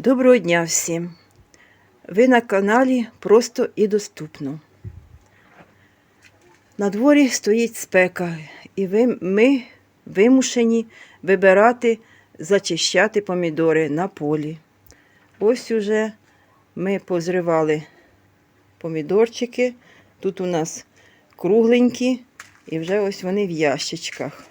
Доброго дня всім! Ви на каналі Просто і доступно. На дворі стоїть спека, і ви, ми вимушені вибирати, зачищати помідори на полі. Ось уже ми позривали помідорчики. Тут у нас кругленькі, і вже ось вони в ящичках.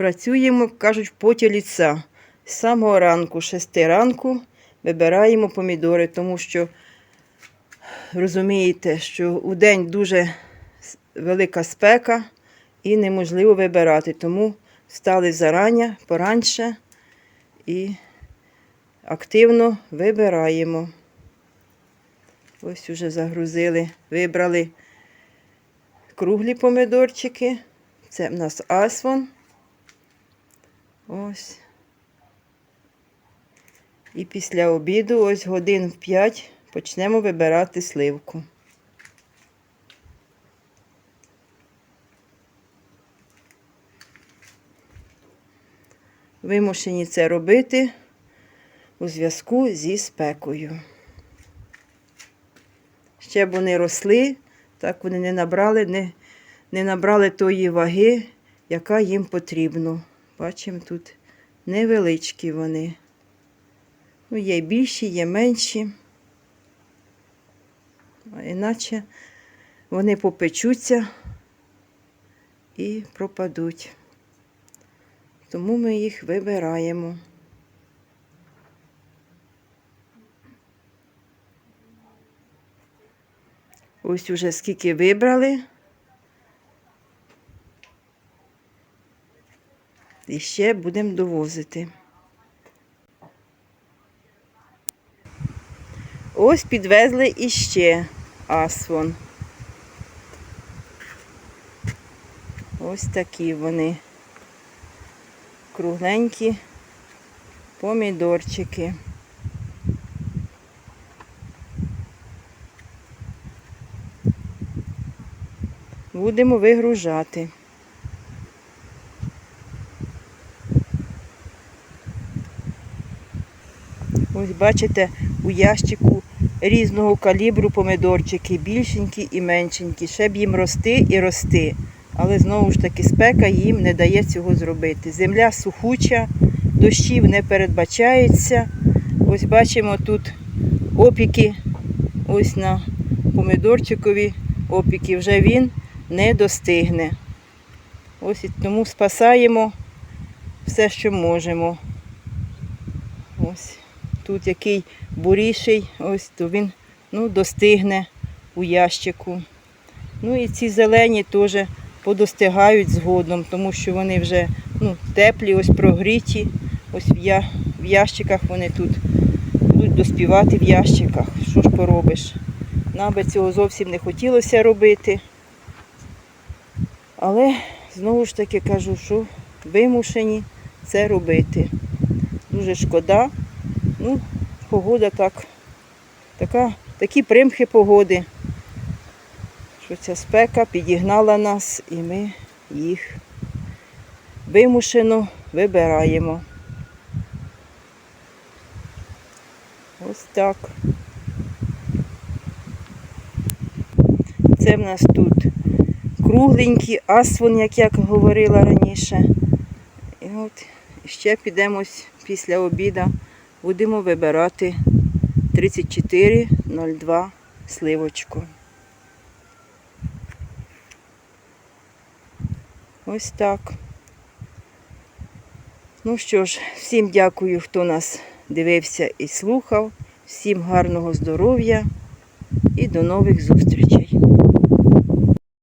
Працюємо, кажуть, в поті ліца. З самого ранку, 6 ранку, вибираємо помідори, тому що розумієте, що у день дуже велика спека і неможливо вибирати. Тому встали зарання, пораньше і активно вибираємо. Ось уже загрузили, вибрали круглі помідорчики. Це в нас асвон. Ось. І після обіду, ось годин в 5, почнемо вибирати сливку. Вимушені це робити у зв'язку зі спекою. Ще б вони росли, так вони не набрали, не, не набрали тої ваги, яка їм потрібна. Бачимо, тут невеличкі вони. Ну, є більші, є менші. А іначе вони попечуться і пропадуть. Тому ми їх вибираємо. Ось уже скільки вибрали. І ще будемо довозити. Ось підвезли іще асфон. Ось такі вони. Кругленькі помідорчики. Будемо вигружати. Ось бачите, у ящику різного калібру помидорчики, більшенькі і меншенькі. Ще б їм рости і рости. Але знову ж таки спека їм не дає цього зробити. Земля сухуча, дощів не передбачається. Ось бачимо тут опіки. Ось на помидорчикові опіки. Вже він не достигне. Ось і тому спасаємо все, що можемо. Ось тут який буріший, ось то він ну, достигне у ящику. Ну і ці зелені теж подостигають згодом, тому що вони вже ну, теплі, ось прогріті. Ось в, я, в ящиках вони тут будуть доспівати в ящиках. Що ж поробиш? Нам би цього зовсім не хотілося робити. Але знову ж таки кажу, що вимушені це робити. Дуже шкода. Ну, погода так, така, такі примхи погоди, що ця спека підігнала нас і ми їх вимушено вибираємо. Ось так. Це в нас тут кругленький асфон, як я говорила раніше. І от ще підемо ось після обіду, будемо вибирати 3402 сливочку. Ось так. Ну що ж, всім дякую, хто нас дивився і слухав. Всім гарного здоров'я і до нових зустрічей.